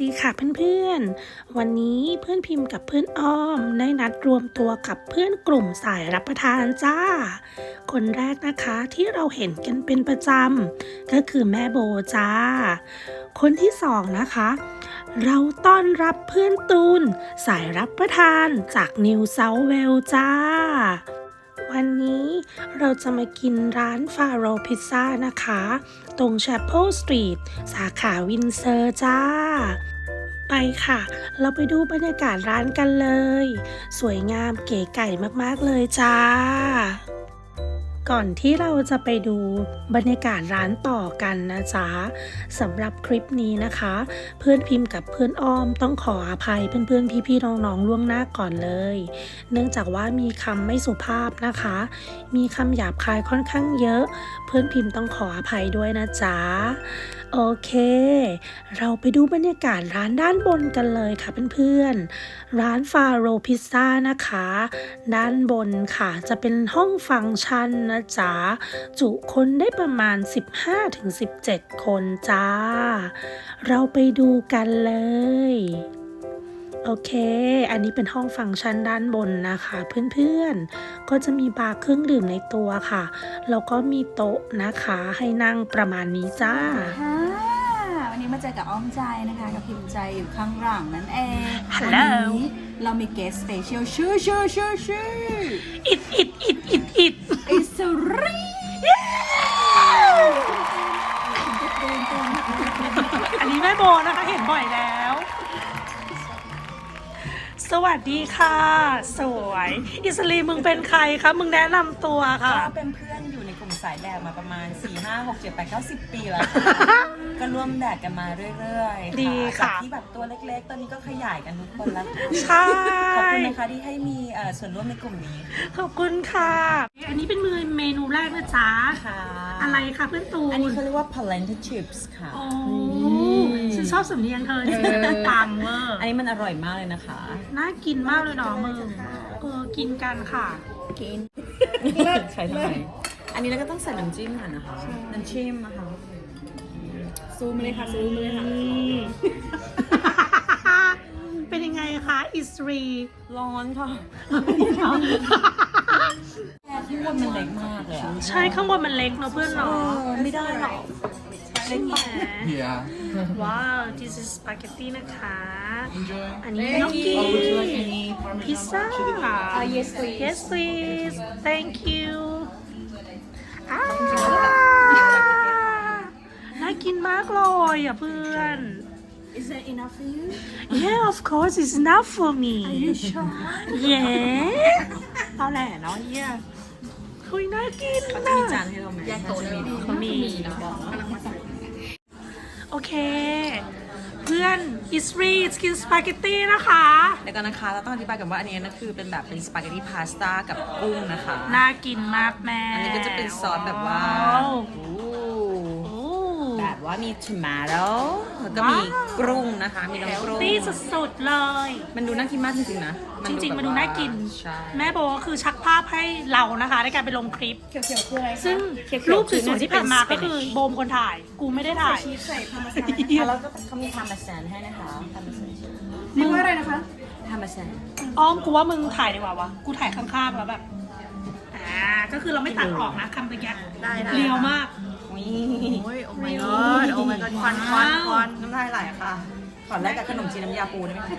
ดีค่ะเพื่อนๆ วันนี้เพื่อนพิมพ์กับเพื่อนอ้อมได้นัดรวมตัวกับเพื่อนกลุ่มสายรับประทานจ้า คนแรกนะคะที่เราเห็นกันเป็นประจำก็คือแม่โบจ้า คนที่สองนะคะ เราต้อนรับเพื่อนตูนสายรับประทานจากนิวเซาเวลจ้าวันนี้เราจะมากินร้านฟาโรพิซซ่านะคะ ตรง Chapel Street สาขาวินเซอร์จ้า ไปค่ะ เราไปดูบรรยากาศร้านกันเลย สวยงามเก๋ไก่มากๆเลยจ้า ก่อนที่เราจะไปดูบรรยากาศร้านต่อกันนะจ๊ะสำหรับคลิปนี้นะคะ เพื่อนพิมพ์กับเพื่อนอ้อมต้องขออภัยเพื่อนๆพี่ๆน้องๆล่วงหน้าก่อนเลย เนื่องจากว่ามีคำไม่สุภาพนะคะ มีคำหยาบคายค่อนข้างเยอะ เพื่อนพิมพ์ต้องขออภัยด้วยนะจ๊ะโอเค เราไปดูบรรยากาศร้านด้านบนกันเลยค่ะเพื่อนๆ ร้านฟาโรพิซซ่านะคะ ด้านบนค่ะจะเป็นห้องฟังก์ชันนะจ๊ะ จุคนได้ประมาณ 15-17 คนจ้า เราไปดูกันเลย โอเค อันนี้เป็นห้องฟังก์ชันด้านบนนะคะ เพื่อนๆ ก็จะมีบาร์เครื่องดื่มในตัวค่ะ แล้วก็มีโต๊ะนะคะให้นั่งประมาณนี้จ้าค่ะวันนี้มาเจอกับอ้อมใจนะคะ กับพิมพ์ใจอยู่ข้างหลังนั่นเอง Hello วันนี้เรามีเกสสเปเชียลชื่อชื่อชื่อชื่ออิดอิดอิดอิดอิด สวัสดีค่ะ สวย อิสลีมึงเป็นใครคะ มึงแนะนำตัวค่ะ ก็เป็นเพื่อนอยู่ในกลุ่มสายแดดมาประมาณ 4 5 6 7 8 9 10 ปีแล้วค่ะก็ร่วมแดดกันมาเรื่อยๆดีค่ะ จากที่แบบตัวเล็กๆ ตอนนี้ก็ขยายกันทุกคนแล้วใช่ ขอบคุณนะคะที่ให้มีเอ่อส่วนร่วมในกลุ่มนี้ ขอบคุณค่ะ อันนี้เป็นมือเมนูแรกนะจ๊ะค่ะ อะไรคะเพื่อนตูน อันนี้เขาเรียกว่า polenta chips ค่ะโอ้ฉัน ชอบสำเนียงเธอจริงๆปังเวอร์อันนี้มันอร่อยมากเลยนะคะ น่ากินมากเลยเนาะมึงเออกินกันค่ะ กินใช่ทำไมอันนี้เราก็ต้องใส่น้ำจิ้มก่อนนะคะน้ำจิ้มนะคะซูมมาเลยค่ะซูมมาเลยค่ะเป็นยังไงคะอิสรีร้อนค่ะข้างบนมันเล็กมากเลยอะใช่ข้างบนมันเล็กเนอะเพื่อนเนาะไม่ได้หรอก เล็กแหม Yeah. ว้าว this is spaghetti นะคะ Enjoy. อันนี้น้องกี Oh, would you like any พิซซ่า yes please yes please thank you อ่าน่ากินมากเลยอ่ะเพื่อน Is that enough for you yeah of course it's enough for me you sure yeah เอาแหละเนาะเยี่ยคุยน่ากิน เขาจะ นะ มีจานให้เราไหม แยกโต๊ะเลย เขามีโอ เค เพื่อนอิสรีกินสปาเกตตี้นะคะเดี๋ยวกันนะคะเราต้องอธิบายกันว่าอันนี้นะคือเป็นแบบเป็นสปาเกตตี้พาสต้ากับกุ้งนะคะ น่ากินมากแม่อันนี้ก็จะเป็นซอสแบบว่า ว้วโอ้โอ้แบบ ว่ามีทมาโต้แล้วก็มีว้าวกรุ้งนะคะ มีน้ำกรุ้งตี้สุดๆเลย มันดูน่ากินมากจริงๆนะจริงๆ มันดูแบบน่ากินใช่แม่โบก็คือชักภาพให้เรานะคะ ในการไปลงคลิป เขียวๆคืออะไรคะซึ่งรูปสวยๆที่ผ่านมาก็คือโบมคนถ่าย กูไม่ได้ถ่ายชีสใส่พาร์เมซานอะแล้วก็เขามีทามาแซนให้นะคะทามาแซนเรียกว่าอะไรนะคะทามาแซนอ้อมกูว่ามึงถ่ายดีกว่าวะกูถ่ายข้างๆแล้วแบบ อ่า ก็คือเราไม่ตัดออกนะคำตะกี้ได้ได้เรียวมาก อุ้ยโอ้ยโอ้ my god โอ้ my god ควันควันควันน้ำลายไหลค่ะ ขอแรกกับขนมจีนน้ำยาปูได้ไหมคะ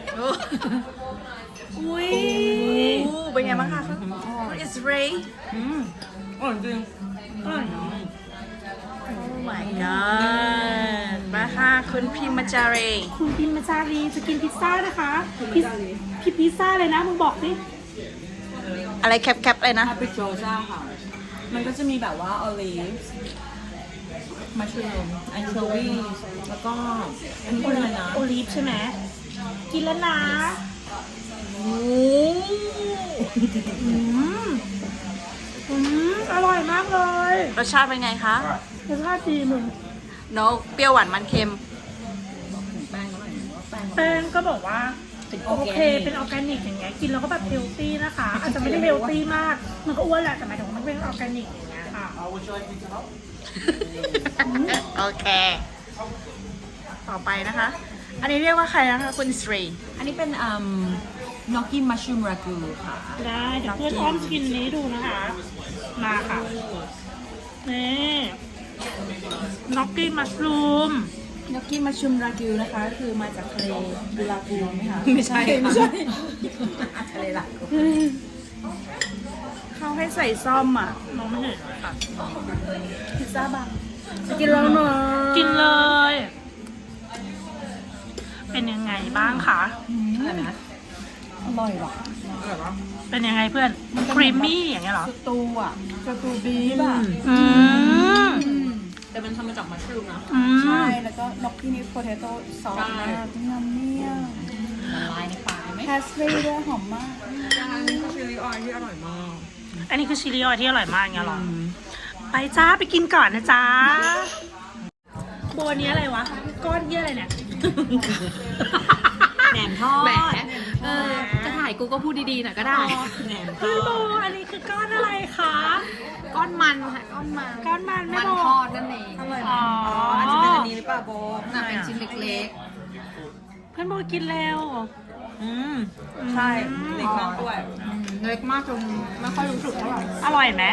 อุ้ยอู้เป็นไงบ้างคะ It's Ray อืมอร่อยจริงอร่อย Oh my god มาค่ะคุณพิมมาจาเรคุณพิมมาจารีจะกินพิซซ่านะคะพิซพิพิซซ่าเลยนะมึงบอกสิอะไรแคปๆเลยนะฮาปิโจซ่าค่ะ มันก็จะมีแบบว่าออลิฟ มัชรูมแอนโชวีแล้วก็อันนี้เป็นอะไรนะ โอลีฟใช่ไหมกินแล้วนะอืมอืมอร่อยมากเลยรสชาติเป็นไงคะ รสชาติดีมึงนกเปรี้ยวหวานมันเค็ม แป้งก็อร่อยแป้งแป้งก็บอกว่าเป็นโอเคเป็นออร์แกนิกอย่างเงี้ย กินแล้วก็แบบเฮลตี้นะคะ อาจจะไม่ได้เฮลตี้มาก มันก็อ้วนแหละ แต่หมายถึงว่ามันเป็นออร์แกนิกอย่างเงี้ยค่ะ โอเค ต่อไปนะคะ อันนี้เรียกว่าใครนะคะคุณสตรี อันนี้เป็นอืมน็อกกี้มัชรูมรากูค่ะ ได้เดี๋ยวเพื่อนอ้อมกินนี้ดูนะคะ มาค่ะ นี่น็อกกี้มัสรูม น็อกกี้มัชรูมรากูนะคะ คือมาจากทะเลดูรากูไหมคะไม่ใช่ไม่ใช่ ทะเลละ เขาให้ใส่ซ่อมอะมองไม่เห็นค่ะพิซซ่าบางจะกินแล้วเนอะกินเลย เป็นยังไงบ้างคะอะไรนะอร่อยว่ะเป็นยังไงเพื่อนครีมมี่อย่างเงี้ยเหรอสตูอะสตูบีฟอะอืมแต่มันทำมาจากมัชรูมนะอืมใช่ แล้วก็น็อกกี้นี่โพเทโต้ซอสมากยำเนี่ยละลายในปาก ไหมแพสเล่ด้วยหอมมาก อันนี้คือชิลลี่ออยที่อร่อยมากอันนี้คือชิลลี่ออยล์ที่อร่อยมากเงี้ยเหรอ ไปจ้าไปกินก่อนนะจ๊ะโบอันนี้อะไรวะ ก้อนเยี่ยอะไรเนี่ย แหนมทอดแหมเออจะถ่ายกูก็พูดดีๆหน่อยก็ได้ แหนมทพี่อโบดอันนี้คือก้อนอะไรคะ ก้อนมันค่ะก้อนมันก้อนมันไม่มันบอกทอดนั่นเองอ๋ออันนี้เป็นอันนี้หรือเปล่าโบ น่ะเป็นชิ้นเล็กเพื่อนโบกินแล้ว อืมใช่เล็กมากด้วยๆอืมเล็กมากจนไม่ค่อยรู้สึกเท่าไหร่อร่อยไหม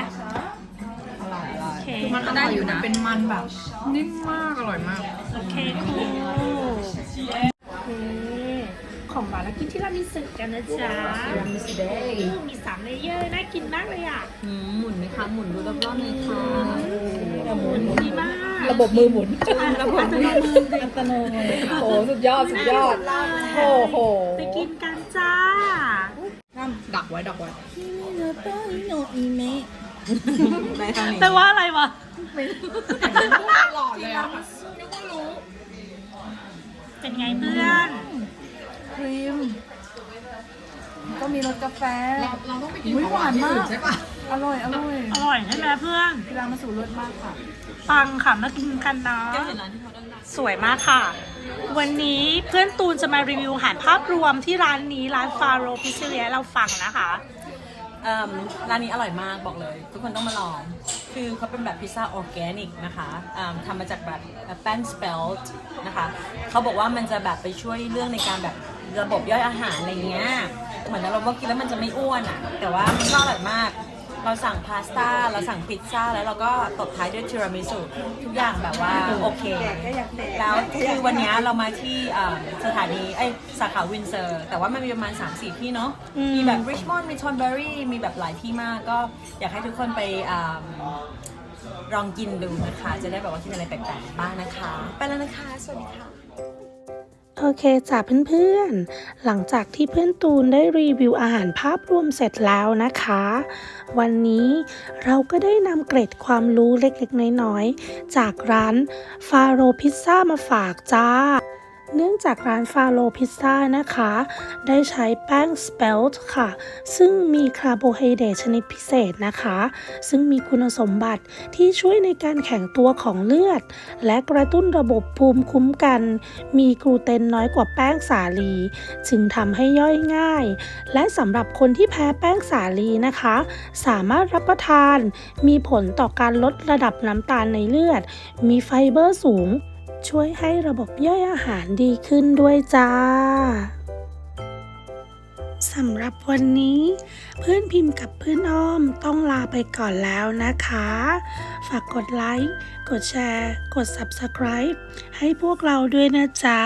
อร่อยอร่อยโอเคมันก็ได้อยู่นะเป็นมันแบบนิ่มมากอร่อยมากโอเคคูโอเคของหวานแล้วกินที่รามิสุกันนะจ๊ะรามิสเดย์อืมมีสามเลเยอร์น่ากินมากเลยอะหมุนไหมคะหมุนดูรอบๆเลยค่ะหมุนดีมาก ระบบมือหมุนระบบมืออัตโนมัติโอ้สุด ยอดสุดยอด โอ้โห ไปกินกันจ้าดักไว้ดักไว้ได้ทางนี้แต่ว่าอะไรวะหล่อเลยอะเป็นไงเพื่อนครีมก็มีรสกาแฟ เราต้องไปกินอุ๊ยของหวานหวานมาก ที่อื่นใช่ปะอร่อย อร่อยอร่อยใช่ไหมเพื่อนกีฬามาสู่รสมากค่ะ ปังค่ะมากินกันเนาะสวยมากค่ะ วันนี้เพื่อนตูนจะมารีวิวอาหารภาพรวมที่ร้านนี้ร้านฟาโรพิซเซียเราฟังนะคะเอิ่มร้านนี้อร่อยมากบอกเลย ทุกคนต้องมาลอง คือเขาเป็นแบบพิซซ่าออร์แกนิกนะคะอ่าทำมาจากแบบแป้งสเปลต์นะคะเขาบอกว่ามันจะแบบไปช่วยเรื่องในการแบบระบบย่อยอาหารอะไรเงี้ยเหมือนเราว่ากินแล้วมันจะไม่อ้วนอะ แต่ว่ามันก็อร่อยมาก เราสั่งพาสต้า เราสั่งพิซซ่า แล้วเราก็ตบท้ายด้วยทีรามิสุทุกอย่างแบบว่าโอเค แล้วคือวันนี้เรามาที่อ่าสถานีไอยสาขาวินเซอร์ แต่ว่ามันมีประมาณ 3-4 ที่เนาะอืมมีแบบริชมอนด์มีทอนเบอรี่ มีแบบหลายที่มาก ก็อยากให้ทุกคนไปอ่าลองกินดูนะคะ จะได้แบบว่ากินอะไรแปลกๆบ้างนะคะ ไปแล้วนะคะ สวัสดีค่ะโอเคจ้ะเพื่อนๆ หลังจากที่เพื่อนตูนได้รีวิวอาหารภาพรวมเสร็จแล้วนะคะ วันนี้เราก็ได้นำเกร็ดความรู้เล็กๆ น้อยๆ จากร้านฟาโรพิซซ่ามาฝากจ้า เนื่องจากร้านฟาโรพิซซ่านะคะ ได้ใช้แป้งสเปลต์ค่ะ ซึ่งมีคาร์โบไฮเดรตชนิดพิเศษนะคะ ซึ่งมีคุณสมบัติที่ช่วยในการแข็งตัวของเลือด และกระตุ้นระบบภูมิคุ้มกัน มีกลูเตนน้อยกว่าแป้งสาลี จึงทำให้ย่อยง่าย และสำหรับคนที่แพ้แป้งสาลีนะคะ สามารถรับประทาน มีผลต่อการลดระดับน้ำตาลในเลือด มีไฟเบอร์สูง ช่วยให้ระบบย่อยอาหารดีขึ้นด้วยจ้าสำหรับวันนี้ เพื่อนพิมพ์กับเพื่อนอ้อมต้องลาไปก่อนแล้วนะคะ ฝากกดไลค์ กดแชร์ กด Subscribe ให้พวกเราด้วยนะจ๊ะ